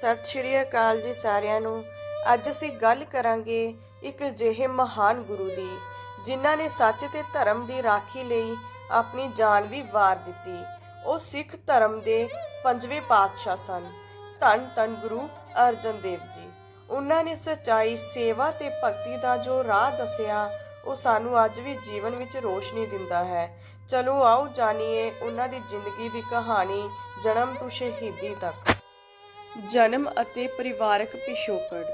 ਸਤਿ ਸ਼੍ਰੀ ਅਕਾਲ ਜੀ ਸਾਰਿਆਂ ਨੂੰ। ਅੱਜ ਅਸੀਂ ਗੱਲ ਕਰਾਂਗੇ ਇੱਕ ਅਜਿਹੇ ਮਹਾਨ ਗੁਰੂ ਦੀ, ਜਿਨ੍ਹਾਂ ਨੇ ਸੱਚ ਤੇ ਧਰਮ ਦੀ ਰਾਖੀ ਲਈ ਆਪਣੀ ਜਾਨ ਵੀ ਵਾਰ ਦਿੱਤੀ। ਉਹ ਸਿੱਖ ਧਰਮ ਦੇ ਪੰਜਵੇਂ ਪਾਤਸ਼ਾਹ ਸਨ। ਧੰਨ ਧੰਨ ਗੁਰੂ ਅਰਜਨ ਦੇਵ ਜੀ। ਉਹਨਾਂ ਨੇ ਸਚਾਈ, ਸੇਵਾ ਤੇ ਭਗਤੀ ਦਾ ਜੋ ਰਾਹ ਦੱਸਿਆ, ਉਹ ਸਾਨੂੰ ਅੱਜ ਵੀ ਜੀਵਨ ਵਿੱਚ ਰੋਸ਼ਨੀ ਦਿੰਦਾ ਹੈ। ਚਲੋ ਆਓ ਜਾਣੀਏ ਉਹਨਾਂ ਦੀ ਜ਼ਿੰਦਗੀ ਦੀ ਕਹਾਣੀ ਜਨਮ ਤੋਂ ਸ਼ਹੀਦੀ ਤੱਕ। ਜਨਮ ਅਤੇ ਪਰਿਵਾਰਕ ਪਿਛੋਕੜ।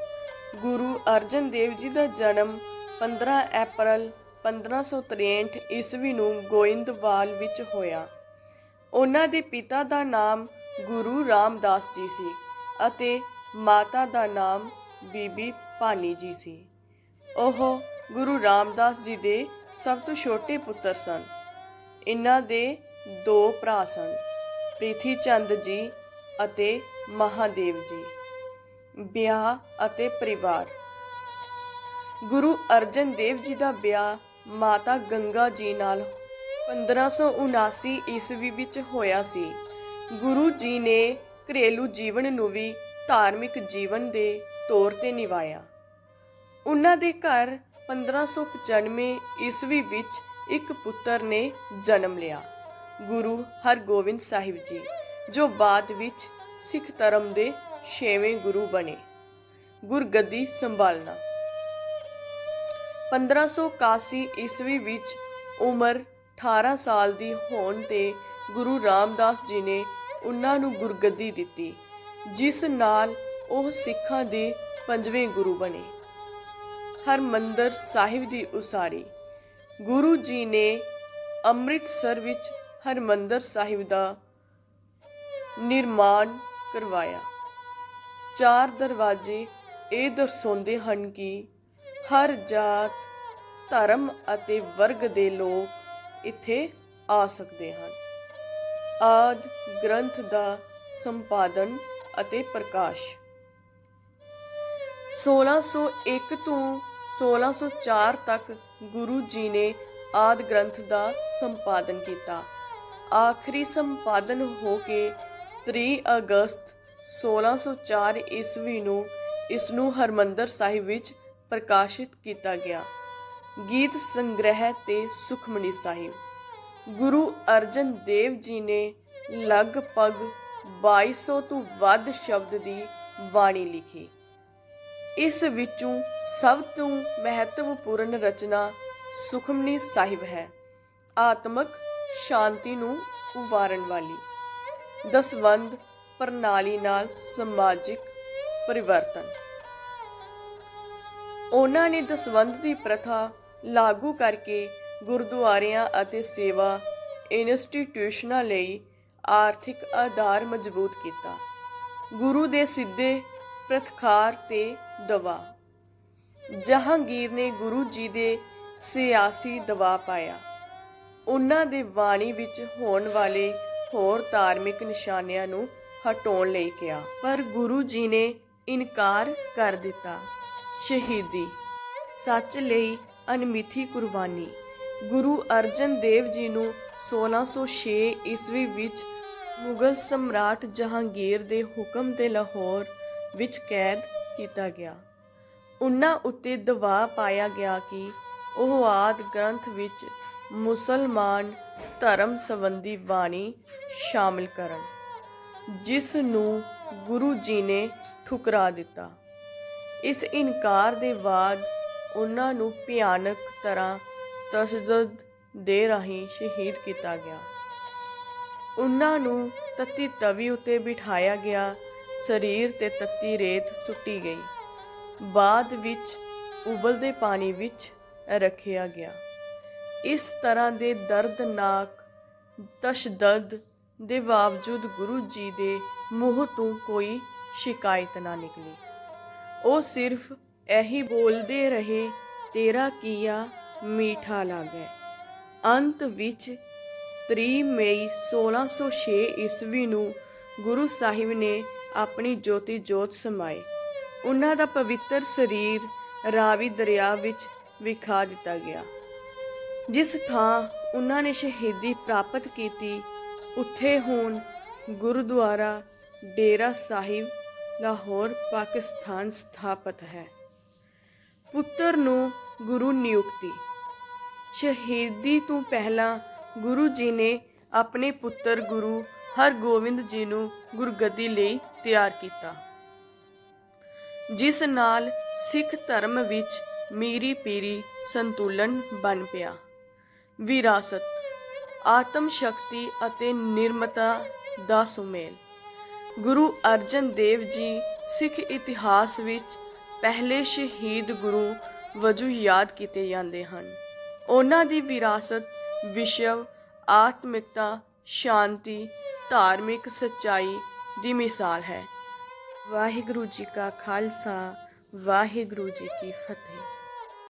ਗੁਰੂ ਅਰਜਨ ਦੇਵ ਜੀ ਦਾ ਜਨਮ 15 ਅਪ੍ਰੈਲ 1563 ਈਸਵੀ ਨੂੰ ਗੋਇੰਦਵਾਲ ਵਿੱਚ ਹੋਇਆ। ਉਹਨਾਂ ਦੇ ਪਿਤਾ ਦਾ ਨਾਮ ਗੁਰੂ ਰਾਮਦਾਸ ਜੀ ਸੀ ਅਤੇ ਮਾਤਾ ਦਾ ਨਾਮ ਬੀਬੀ ਭਾਨੀ ਜੀ ਸੀ। ਉਹ ਗੁਰੂ ਰਾਮਦਾਸ ਜੀ ਦੇ ਸਭ ਤੋਂ ਛੋਟੇ ਪੁੱਤਰ ਸਨ। ਇਹਨਾਂ ਦੇ ਦੋ ਭਰਾ ਸਨ ਪ੍ਰਿਥੀ ਚੰਦ ਜੀ ਅਤੇ ਮਹਾਦੇਵ ਜੀ। ਵਿਆਹ ਅਤੇ ਪਰਿਵਾਰ। ਗੁਰੂ ਅਰਜਨ ਦੇਵ ਜੀ ਦਾ ਵਿਆਹ ਮਾਤਾ ਗੰਗਾ ਜੀ ਨਾਲ 1579 ਈਸਵੀ ਵਿੱਚ ਹੋਇਆ ਸੀ। ਗੁਰੂ ਜੀ ਨੇ ਘਰੇਲੂ ਜੀਵਨ ਨੂੰ ਵੀ ਧਾਰਮਿਕ ਜੀਵਨ ਦੇ ਤੌਰ ਤੇ ਨਿਭਾਇਆ। ਉਹਨਾਂ ਦੇ ਘਰ 1595 ਈਸਵੀ ਵਿੱਚ ਇੱਕ ਪੁੱਤਰ ਨੇ ਜਨਮ ਲਿਆ, ਗੁਰੂ ਹਰਗੋਬਿੰਦ ਸਾਹਿਬ ਜੀ। ਜੋ ਬਾਅਦ ਵਿੱਚ ਸਿੱਖ ਧਰਮ ਦੇ ਛੇਵੇਂ ਗੁਰੂ ਬਣੇ। ਗੁਰਗੱਦੀ ਸੰਭਾਲਣਾ। 1581 ਈਸਵੀ ਵਿੱਚ ਉਮਰ 18 ਸਾਲ ਦੀ ਹੋਣ ਤੇ ਗੁਰੂ ਰਾਮਦਾਸ ਜੀ ਨੇ ਉਹਨਾਂ ਨੂੰ ਗੁਰਗੱਦੀ ਦਿੱਤੀ, ਜਿਸ ਨਾਲ ਉਹ ਸਿੱਖਾਂ ਦੇ ਪੰਜਵੇਂ ਗੁਰੂ ਬਣੇ। ਹਰਮੰਦਰ ਸਾਹਿਬ ਦੀ ਉਸਾਰੀ। ਗੁਰੂ ਜੀ ਨੇ ਅੰਮ੍ਰਿਤਸਰ ਵਿੱਚ ਹਰਮੰਦਰ ਸਾਹਿਬ ਦਾ ਨਿਰਮਾਣ ਕਰਵਾਇਆ। ਚਾਰ ਦਰਵਾਜ਼ੇ ਇਹ ਦਰਸਾਉਂਦੇ ਹਨ ਕਿ ਹਰ ਜਾਤ, ਧਰਮ ਅਤੇ ਵਰਗ ਦੇ ਲੋਕ ਇੱਥੇ ਆ ਸਕਦੇ ਹਨ। ਆਦ ਗ੍ਰੰਥ ਦਾ ਸੰਪਾਦਨ ਅਤੇ ਪ੍ਰਕਾਸ਼। 1601 ਤੋਂ 1604 ਤੱਕ ਗੁਰੂ ਜੀ ਨੇ ਆਦ ਗ੍ਰੰਥ ਦਾ ਸੰਪਾਦਨ ਕੀਤਾ। ਆਖਰੀ ਸੰਪਾਦਨ ਹੋ ਕੇ 3 ਅਗਸਤ 1604 ਈਸਵੀ ਨੂੰ ਇਸ ਨੂੰ ਹਰਮੰਦਰ ਸਾਹਿਬ ਵਿੱਚ ਪ੍ਰਕਾਸ਼ਿਤ ਕੀਤਾ ਗਿਆ। ਗੀਤ ਸੰਗ੍ਰਹਿ ਤੇ ਸੁਖਮਨੀ ਸਾਹਿਬ। ਗੁਰੂ ਅਰਜਨ ਦੇਵ ਜੀ ਨੇ ਲਗਭਗ 2200 ਤੋਂ ਵੱਧ ਸ਼ਬਦ ਦੀ ਬਾਣੀ ਲਿਖੀ। ਇਸ ਵਿੱਚੋਂ ਸਭ ਤੋਂ ਮਹੱਤਵਪੂਰਨ ਰਚਨਾ ਸੁਖਮਨੀ ਸਾਹਿਬ ਹੈ। ਆਤਮਕ ਸ਼ਾਂਤੀ ਨੂੰ ਉਵਾਰਨ ਵਾਲੀ। ਦਸਵੰਦ ਪ੍ਰਣਾਲੀ ਨਾਲ ਸਮਾਜਿਕ ਪਰਿਵਰਤਨ। ਉਹਨਾਂ ਨੇ ਦਸਵੰਦ ਦੀ ਪ੍ਰਥਾ ਲਾਗੂ ਕਰਕੇ ਗੁਰਦੁਆਰਿਆਂ ਅਤੇ ਸੇਵਾ ਇਨਸਟੀਟਿਊਸ਼ਨਾਂ ਲਈ ਆਰਥਿਕ ਆਧਾਰ ਮਜ਼ਬੂਤ ਕੀਤਾ। ਗੁਰੂ ਦੇ ਸਿੱਧੇ ਪ੍ਰਤਖਾਰ ਤੇ ਦਵਾ ਜਹਾਂਗੀਰ ਨੇ ਗੁਰੂ ਜੀ ਦੇ ਸਿਆਸੀ ਦਬਾਅ ਪਾਇਆ। ਉਹਨਾਂ ਦੇ ਬਾਣੀ ਵਿੱਚ ਹੋਣ ਵਾਲੇ ਹੋਰ ਧਾਰਮਿਕ ਨਿਸ਼ਾਨਿਆਂ ਨੂੰ ਹਟਾਉਣ ਲਈ ਕਿਹਾ। ਪਰ ਗੁਰੂ ਜੀ ਨੇ ਇਨਕਾਰ ਕਰ ਦਿੱਤਾ। ਸ਼ਹੀਦੀ। ਸੱਚ ਲਈ ਅਨਮਿੱਥੀ ਕੁਰਬਾਨੀ। ਗੁਰੂ ਅਰਜਨ ਦੇਵ ਜੀ ਨੂੰ 1606 ਈਸਵੀ ਵਿੱਚ ਮੁਗਲ ਸਮਰਾਟ ਜਹਾਂਗੀਰ ਦੇ ਹੁਕਮ ਤੇ ਲਾਹੌਰ ਵਿੱਚ ਕੈਦ ਕੀਤਾ ਗਿਆ। ਉਹਨਾਂ ਉੱਤੇ ਦਬਾਅ ਪਾਇਆ ਗਿਆ ਕਿ ਉਹ ਆਦ ਗ੍ਰੰਥ ਵਿੱਚ ਮੁਸਲਮਾਨ ਧਰਮ ਸੰਬੰਧੀ ਬਾਣੀ ਸ਼ਾਮਿਲ ਕਰਨ, ਜਿਸ ਨੂੰ ਗੁਰੂ ਜੀ ਨੇ ਠੁਕਰਾ ਦਿੱਤਾ। ਇਸ ਇਨਕਾਰ ਦੇ ਬਾਅਦ ਉਹਨਾਂ ਨੂੰ ਭਿਆਨਕ ਤਰ੍ਹਾਂ ਤਸ਼ੱਦਦ ਦੇ ਰਾਹੀਂ ਸ਼ਹੀਦ ਕੀਤਾ ਗਿਆ। ਉਹਨਾਂ ਨੂੰ ਤੱਤੀ ਤਵੀ ਉੱਤੇ ਬਿਠਾਇਆ ਗਿਆ, ਸਰੀਰ ਤੇ ਤੱਤੀ ਰੇਤ ਸੁੱਟੀ ਗਈ। ਬਾਅਦ ਵਿੱਚ ਉਬਲਦੇ ਪਾਣੀ ਵਿੱਚ ਰੱਖਿਆ ਗਿਆ। ਇਸ ਤਰ੍ਹਾਂ ਦੇ ਦਰਦਨਾਕ ਤਸ਼ੱਦਦ ਦੇ ਬਾਵਜੂਦ ਗੁਰੂ ਜੀ ਦੇ ਮੂੰਹ ਤੋਂ ਕੋਈ ਸ਼ਿਕਾਇਤ ਨਾ ਨਿਕਲੀ। ਉਹ ਸਿਰਫ ਇਹੀ ਬੋਲਦੇ ਰਹੇ, ਤੇਰਾ ਕੀਆ ਮੀਠਾ ਲਾਗੇ। ਅੰਤ ਵਿੱਚ 3 ਮਈ 1606 ਈਸਵੀ ਨੂੰ ਗੁਰੂ ਸਾਹਿਬ ਨੇ ਆਪਣੀ ਜੋਤੀ ਜੋਤ ਸਮਾਏ। ਉਹਨਾਂ ਦਾ ਪਵਿੱਤਰ ਸਰੀਰ ਰਾਵੀ ਦਰਿਆ ਵਿੱਚ ਵਿਖਾ ਦਿੱਤਾ ਗਿਆ, ਜਿਸ ਥਾਂ ਉਹਨਾਂ ਨੇ ਸ਼ਹੀਦੀ ਪ੍ਰਾਪਤ ਕੀਤੀ। ਉੱਥੇ ਹੁਣ ਗੁਰਦੁਆਰਾ ਡੇਰਾ ਸਾਹਿਬ ਲਾਹੌਰ ਪਾਕਿਸਤਾਨ ਸਥਾਪਿਤ ਹੈ। ਪੁੱਤਰ ਨੂੰ ਗੁਰੂ ਨਿਯੁਕਤੀ। ਸ਼ਹੀਦੀ ਤੋਂ ਪਹਿਲਾਂ ਗੁਰੂ ਜੀ ਨੇ ਆਪਣੇ ਪੁੱਤਰ ਗੁਰੂ ਹਰਗੋਬਿੰਦ ਜੀ ਨੂੰ ਗੁਰਗੱਦੀ ਲਈ ਤਿਆਰ ਕੀਤਾ। ਜਿਸ ਨਾਲ ਸਿੱਖ ਧਰਮ ਵਿੱਚ ਮੀਰੀ ਪੀਰੀ ਸੰਤੁਲਨ ਬਣ ਪਿਆ। ਵਿਰਾਸਤ, ਆਤਮ ਸ਼ਕਤੀ ਅਤੇ ਨਿਰਮਤਾ ਦਾ ਸੁਮੇਲ। ਗੁਰੂ ਅਰਜਨ ਦੇਵ ਜੀ ਸਿੱਖ ਇਤਿਹਾਸ ਵਿੱਚ ਪਹਿਲੇ ਸ਼ਹੀਦ ਗੁਰੂ ਵਜੋਂ ਯਾਦ ਕੀਤੇ ਜਾਂਦੇ ਹਨ। ਉਹਨਾਂ ਦੀ ਵਿਰਾਸਤ ਵਿਸ਼ਵ, ਆਤਮਿਕਤਾ, ਸ਼ਾਂਤੀ, ਧਾਰਮਿਕ ਸੱਚਾਈ ਦੀ ਮਿਸਾਲ ਹੈ। ਵਾਹਿਗੁਰੂ ਜੀ ਕਾ ਖਾਲਸਾ, ਵਾਹਿਗੁਰੂ ਜੀ ਕੀ ਫਤਿਹ।